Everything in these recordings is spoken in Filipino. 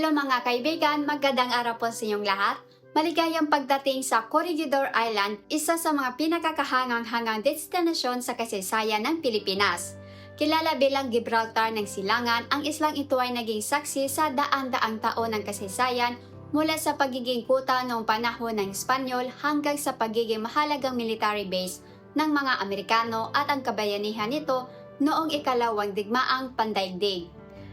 Hello mga kaibigan, magandang araw po sa inyong lahat. Maligayang pagdating sa Corregidor Island, isa sa mga pinakakahangang-hangang destinasyon sa kasaysayan ng Pilipinas. Kilala bilang Gibraltar ng Silangan, ang islang ito ay naging saksi sa daan-daang taon ng kasaysayan mula sa pagiging kuta noong panahon ng Espanyol hanggang sa pagiging mahalagang military base ng mga Amerikano at ang kabayanihan nito noong ikalawang digmaang pandaigdig.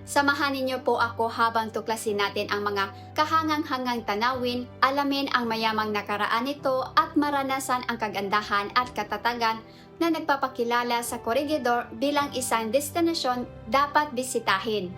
Samahan ninyo po ako habang tuklasin natin ang mga kahangang-hangang tanawin, alamin ang mayamang nakaraan nito at maranasan ang kagandahan at katatagan na nagpapakilala sa Corregidor bilang isang destinasyon dapat bisitahin.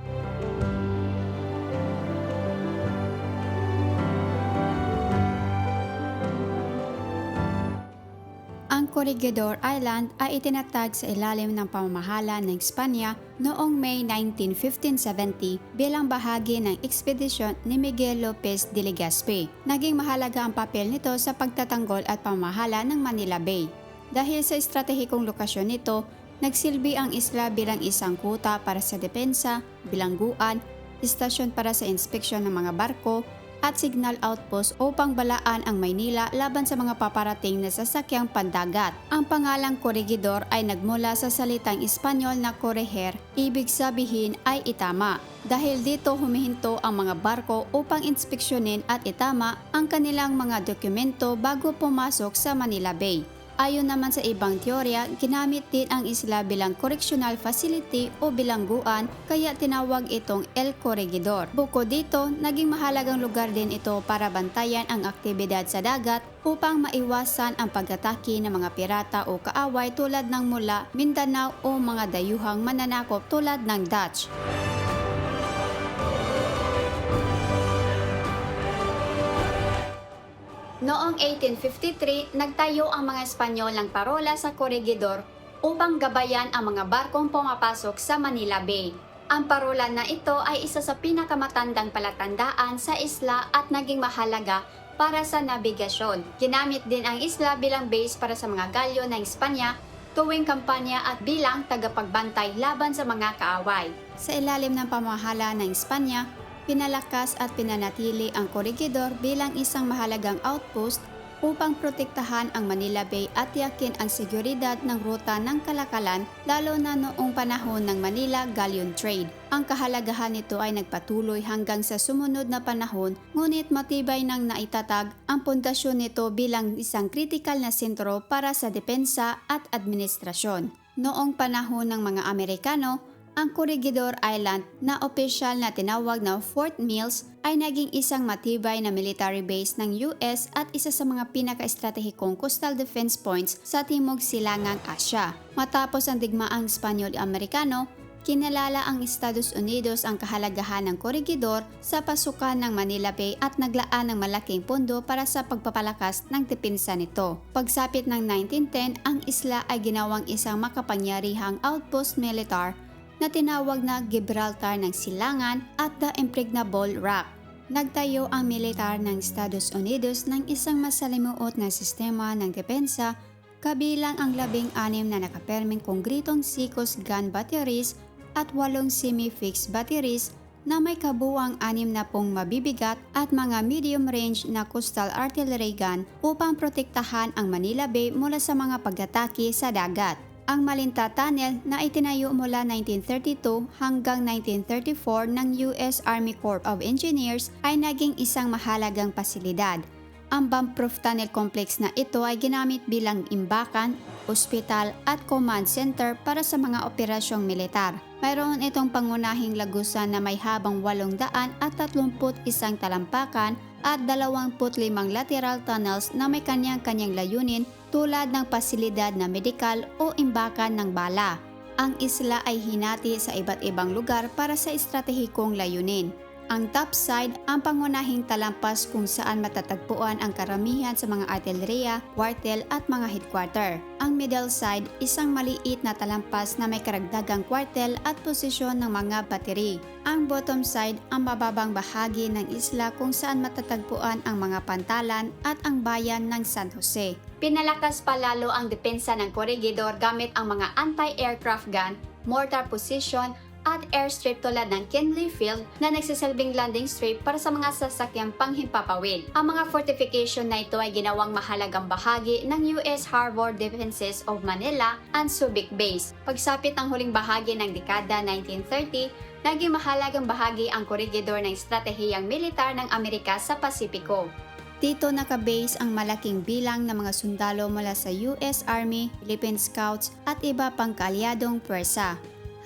Corregidor Island ay itinatag sa ilalim ng pamamahala ng Espanya noong May 19, 1570 bilang bahagi ng ekspedisyon ni Miguel Lopez de Legazpi. Naging mahalaga ang papel nito sa pagtatanggol at pamamahala ng Manila Bay. Dahil sa estratehikong lokasyon nito, nagsilbi ang isla bilang isang kuta para sa depensa, bilangguan, istasyon para sa inspeksyon ng mga barko, at signal outpost upang balaan ang Maynila laban sa mga paparating na sasakyang pandagat. Ang pangalang Corregidor ay nagmula sa salitang Espanyol na correger, ibig sabihin ay itama. Dahil dito humihinto ang mga barko upang inspeksyonin at itama ang kanilang mga dokumento bago pumasok sa Manila Bay. Ayon naman sa ibang teorya, ginamit din ang isla bilang correctional facility o bilangguan kaya tinawag itong El Corregidor. Bukod dito, naging mahalagang lugar din ito para bantayan ang aktibidad sa dagat upang maiwasan ang pag-atake ng mga pirata o kaaway tulad ng mula Mindanao o mga dayuhang mananakop tulad ng Dutch. Noong 1853, nagtayo ang mga Espanyol ng parola sa Corregidor upang gabayan ang mga barkong pumapasok sa Manila Bay. Ang parola na ito ay isa sa pinakamatandang palatandaan sa isla at naging mahalaga para sa nabigasyon. Ginamit din ang isla bilang base para sa mga galyo ng Espanya tuwing kampanya at bilang tagapagbantay laban sa mga kaaway. Sa ilalim ng pamahala ng Espanya, pinalakas at pinanatili ang Corregidor bilang isang mahalagang outpost upang protektahan ang Manila Bay at tiyakin ang seguridad ng ruta ng kalakalan lalo na noong panahon ng Manila Galleon Trade. Ang kahalagahan nito ay nagpatuloy hanggang sa sumunod na panahon ngunit matibay nang naitatag ang pundasyon nito bilang isang kritikal na sentro para sa depensa at administrasyon. Noong panahon ng mga Amerikano, ang Corregidor Island na opisyal na tinawag na Fort Mills ay naging isang matibay na military base ng US at isa sa mga pinaka-estratehikong coastal defense points sa Timog Silangang Asya. Matapos ang digmaang Espanyol-Amerikano, kinalala ang Estados Unidos ang kahalagahan ng Corregidor sa pasukan ng Manila Bay at naglaan ng malaking pondo para sa pagpapalakas ng depensa nito. Pagsapit ng 1910, ang isla ay ginawang isang makapangyarihang outpost militar na tinawag na Gibraltar ng Silangan at the Impregnable Rock. Nagtayo ang militar ng Estados Unidos ng isang masalimuot na sistema ng depensa kabilang ang labing-anim na nakaperming kongritong Sikos gun batteries at walong semi-fixed batteries na may kabuwang anim na pong mabibigat at mga medium-range na coastal artillery gun upang protektahan ang Manila Bay mula sa mga pag-atake sa dagat ang Malinta Tunnel na itinayo mula 1932 hanggang 1934 ng US Army Corps of Engineers ay naging isang mahalagang pasilidad. Ang bomb-proof tunnel complex na ito ay ginamit bilang imbakan, ospital at command center para sa mga operasyong militar. Mayroon itong pangunahing lagusan na may habang 800 at 31 talampakan at 25 lateral tunnels na may kanyang-kanyang layunin tulad ng pasilidad na medikal o imbakan ng bala. Ang isla ay hinati sa iba't ibang lugar para sa estratehikong layunin. Ang top side ang pangunahing talampas kung saan matatagpuan ang karamihan sa mga artilleria, kwartel at mga headquarter. Ang middle side, isang maliit na talampas na may karagdagang kwartel at posisyon ng mga battery. Ang bottom side ang mababang bahagi ng isla kung saan matatagpuan ang mga pantalan at ang bayan ng San Jose. Pinalakas pa lalo ang depensa ng Corregidor gamit ang mga anti-aircraft gun, mortar position at airstrip tulad ng Kinley Field na nagsisilbing landing strip para sa mga sasakyang panghimpapawid. Ang mga fortification na ito ay ginawang mahalagang bahagi ng US Harbor Defenses of Manila and Subic Base. Pagsapit ng huling bahagi ng dekada 1930, naging mahalagang bahagi ang korigidor ng estratehiyang militar ng Amerika sa Pasipiko. Dito nakabase ang malaking bilang ng mga sundalo mula sa US Army, Philippine Scouts at iba pang kaalyadong pwersa.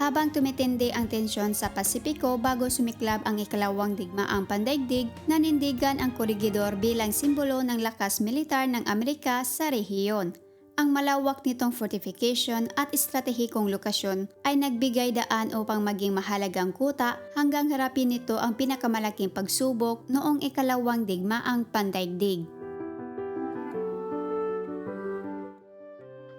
Habang tumitindi ang tensyon sa Pasipiko bago sumiklab ang ikalawang digmaang pandaigdig, nanindigan ang korigidor bilang simbolo ng lakas militar ng Amerika sa rehiyon. Ang malawak nitong fortification at estratehikong lokasyon ay nagbigay daan upang maging mahalagang kuta hanggang harapin nito ang pinakamalaking pagsubok noong ikalawang digmaang pandaigdig.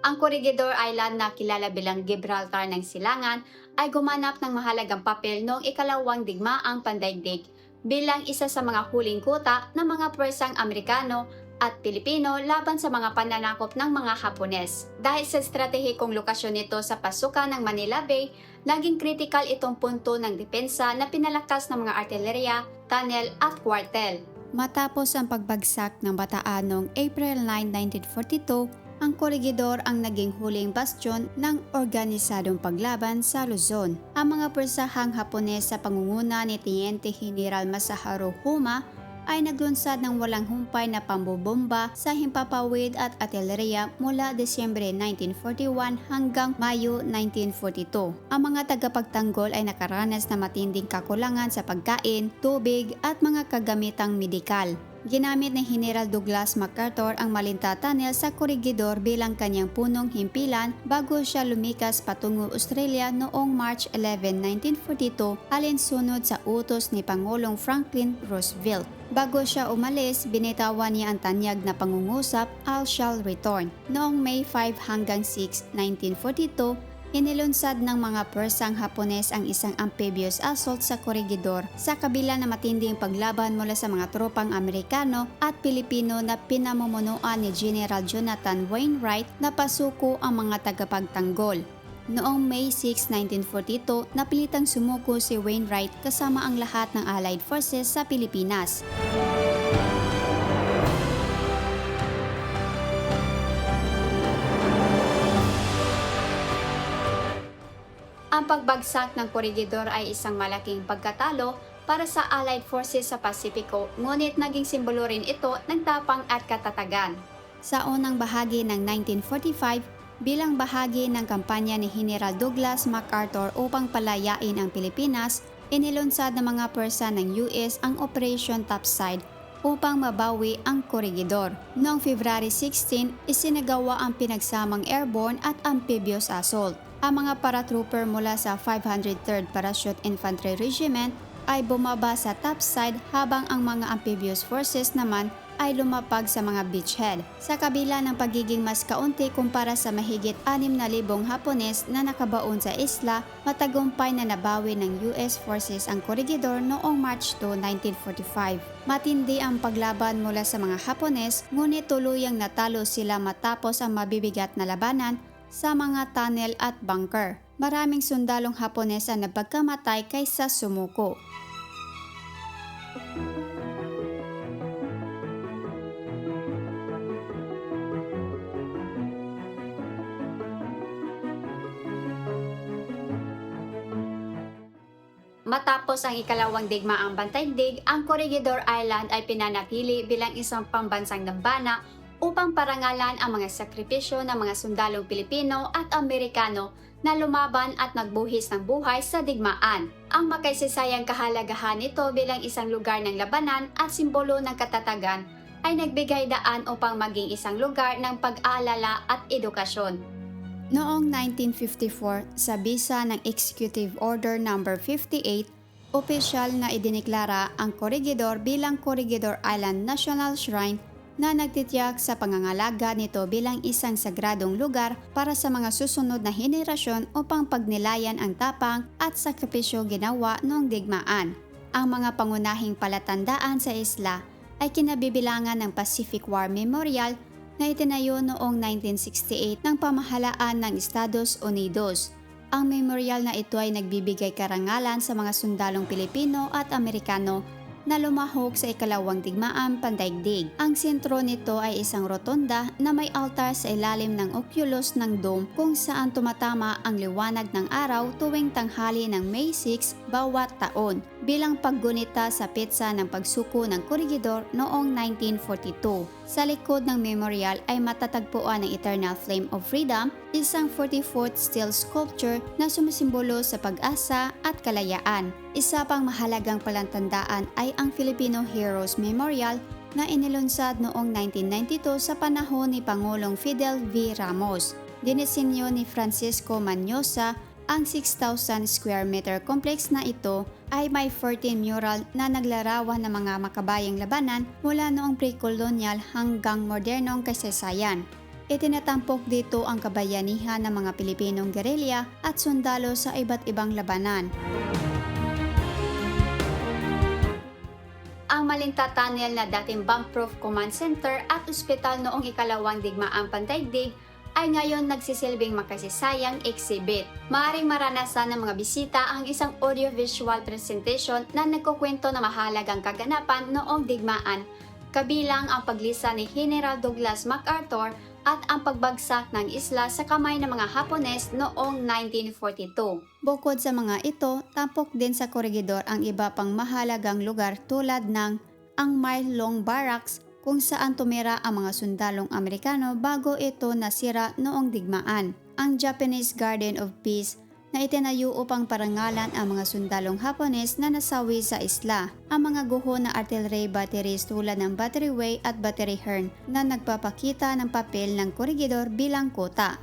Ang Corregidor Island na kilala bilang Gibraltar ng Silangan ay gumanap ng mahalagang papel noong ikalawang digmaang pandaigdig bilang isa sa mga huling kuta ng mga pwersang Amerikano at Pilipino laban sa mga pananakop ng mga Hapones. Dahil sa estratehikong lokasyon nito sa pasukan ng Manila Bay, naging critical itong punto ng depensa na pinalakas ng mga artilleria, tunnel at kwartel. Matapos ang pagbagsak ng Bataan noong April 9, 1942, ang Corregidor ang naging huling bastion ng organisadong paglaban sa Luzon. Ang mga persahang Hapones sa pangunguna ni Teniente General Masaharu Huma ay naglunsad ng walang humpay na pambobomba sa himpapawid at artilleria mula Desyembre 1941 hanggang Mayo 1942. Ang mga tagapagtanggol ay nakaranas na matinding kakulangan sa pagkain, tubig at mga kagamitang medikal. Ginamit ni General Douglas MacArthur ang Malinta Tunnel sa Corregidor bilang kanyang punong himpilan bago siya lumikas patungo Australia noong March 11, 1942 alinsunod sa utos ni Pangulong Franklin Roosevelt. Bago siya umalis, binitawan niya ang tanyag na pangungusap, I shall return. Noong May 5 hanggang 6, 1942, Inilunsad ng mga Persang Hapones ang isang amphibious assault sa Corregidor sa kabila na matinding paglaban mula sa mga tropang Amerikano at Pilipino na pinamumunuan ni General Jonathan Wainwright na pasuko ang mga tagapagtanggol. Noong May 6, 1942, napilitang sumuko si Wainwright kasama ang lahat ng Allied Forces sa Pilipinas. Ang pagbagsak ng Corregidor ay isang malaking pagkatalo para sa Allied Forces sa Pasipiko, ngunit naging simbolo rin ito ng tapang at katatagan. Sa unang bahagi ng 1945, bilang bahagi ng kampanya ni General Douglas MacArthur upang palayain ang Pilipinas, inilunsad ng mga persa ng US ang Operation Topside upang mabawi ang Corregidor. Noong February 16, isinagawa ang pinagsamang airborne at amphibious assault. Ang mga paratrooper mula sa 503rd Parachute Infantry Regiment ay bumaba sa topside habang ang mga amphibious forces naman ay lumapag sa mga beachhead. Sa kabila ng pagiging mas kaunti kumpara sa mahigit 6,000 Hapones na nakabaon sa isla, matagumpay na nabawi ng US forces ang Corregidor noong March 2, 1945. Matindi ang paglaban mula sa mga Hapones, ngunit tuluyang natalo sila matapos ang mabibigat na labanan sa mga tunnel at bunker. Maraming sundalong Hapones ang nagpagkamatay kaysa sumuko. Matapos ang ikalawang digmaang bantaigdig, ang Corregidor Island ay pinanatili bilang isang pambansang dambana upang parangalan ang mga sakripisyo ng mga sundalong Pilipino at Amerikano na lumaban at nagbuhis ng buhay sa digmaan. Ang makaisisayang kahalagahan nito bilang isang lugar ng labanan at simbolo ng katatagan ay nagbigay daan upang maging isang lugar ng pag-aalala at edukasyon. Noong 1954, sa bisa ng Executive Order No. 58, opisyal na idineklara ang Corregidor bilang Corregidor Island National Shrine na nagtitiyak sa pangangalaga nito bilang isang sagradong lugar para sa mga susunod na henerasyon upang pagnilayan ang tapang at sakripisyo ginawa noong digmaan. Ang mga pangunahing palatandaan sa isla ay kinabibilangan ng Pacific War Memorial na itinayo noong 1968 ng pamahalaan ng Estados Unidos. Ang memorial na ito ay nagbibigay karangalan sa mga sundalong Pilipino at Amerikano na lumahok sa ikalawang digmaan pandaigdig. Ang sentro nito ay isang rotonda na may altar sa ilalim ng oculus ng dome kung saan tumatama ang liwanag ng araw tuwing tanghali ng May 6 bawat taon bilang paggunita sa petsa ng pagsuko ng korigidor noong 1942. Sa likod ng memorial ay matatagpuan ang Eternal Flame of Freedom, isang 44th steel sculpture na sumisimbolo sa pag-asa at kalayaan. Isa pang mahalagang palantandaan ay ang Filipino Heroes Memorial na inilunsad noong 1992 sa panahon ni Pangulong Fidel V. Ramos. Dinisenyo ni Francisco Manyosa ang 6,000 square meter complex na ito ay may 14 mural na naglarawan ng mga makabayang labanan mula noong pre-colonial hanggang modernong kasaysayan. Itinatampok dito ang kabayanihan ng mga Pilipinong gerilya at sundalo sa iba't ibang labanan. Ang Malinta Tunnel na dating bomb-proof command center at ospital noong ikalawang digmaang pandaigdig ay ngayon nagsisilbing makasisayang exhibit. Maaring maranasan ng mga bisita ang isang audiovisual presentation na nagkukwento ng mahalagang kaganapan noong digmaan, kabilang ang paglisa ni General Douglas MacArthur at ang pagbagsak ng isla sa kamay ng mga Hapones noong 1942. Bukod sa mga ito, tampok din sa korigidor ang iba pang mahalagang lugar tulad ng ang mile-long barracks kung saan tumira ang mga sundalong Amerikano bago ito nasira noong digmaan. Ang Japanese Garden of Peace na itinayo upang parangalan ang mga sundalong Hapones na nasawi sa isla. Ang mga guho na artillery batteries tulad ng Battery Way at Battery Hearn na nagpapakita ng papel ng korigidor bilang kota.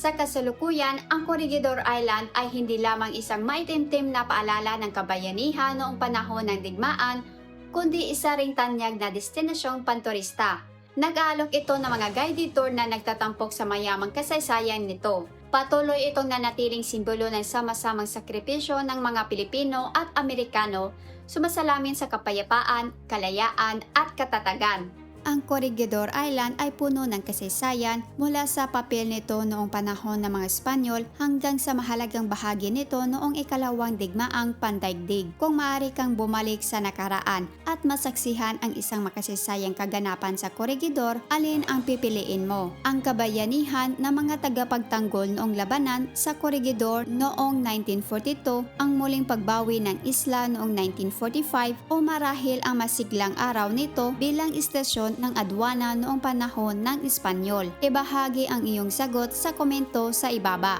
Sa kasalukuyan, ang Corregidor Island ay hindi lamang isang maitimtim na paalala ng kabayanihan noong panahon ng digmaan, kundi isa ring tanyag na destinasyong panturista. Nag-aalok ito ng mga guided tour na nagtatampok sa mayamang kasaysayan nito. Patuloy itong nanatiling simbolo ng sama-samang sakripisyo ng mga Pilipino at Amerikano sumasalamin sa kapayapaan, kalayaan at katatagan. Ang Corregidor Island ay puno ng kasaysayan mula sa papel nito noong panahon ng mga Espanyol hanggang sa mahalagang bahagi nito noong ikalawang digmaang pandaigdig. Kung maaari kang bumalik sa nakaraan at masaksihan ang isang makasaysayang kaganapan sa Corregidor, alin ang pipiliin mo? Ang kabayanihan ng mga tagapagtanggol noong labanan sa Corregidor noong 1942, ang muling pagbawi ng isla noong 1945 o marahil ang masiglang araw nito bilang istasyon ng adwana noong panahon ng Espanyol. Ibahagi ang iyong sagot sa komento sa ibaba.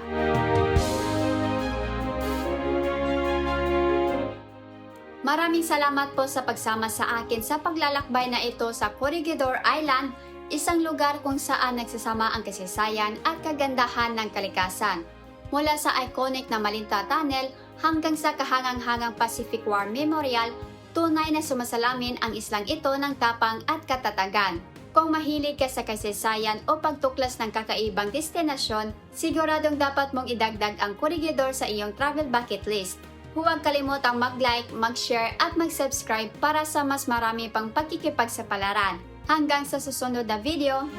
Maraming salamat po sa pagsama sa akin sa paglalakbay na ito sa Corregidor Island, isang lugar kung saan nagsasama ang kasaysayan at kagandahan ng kalikasan. Mula sa iconic na Malinta Tunnel hanggang sa kahangang-hangang Pacific War Memorial, tunay na sumasalamin ang islang ito ng tapang at katatagan. Kung mahilig ka sa kasaysayan o pagtuklas ng kakaibang destinasyon, siguradong dapat mong idagdag ang Corregidor sa iyong travel bucket list. Huwag kalimutang mag-like, mag-share at mag-subscribe para sa mas marami pang pagkikipagsapalaran. Hanggang sa susunod na video,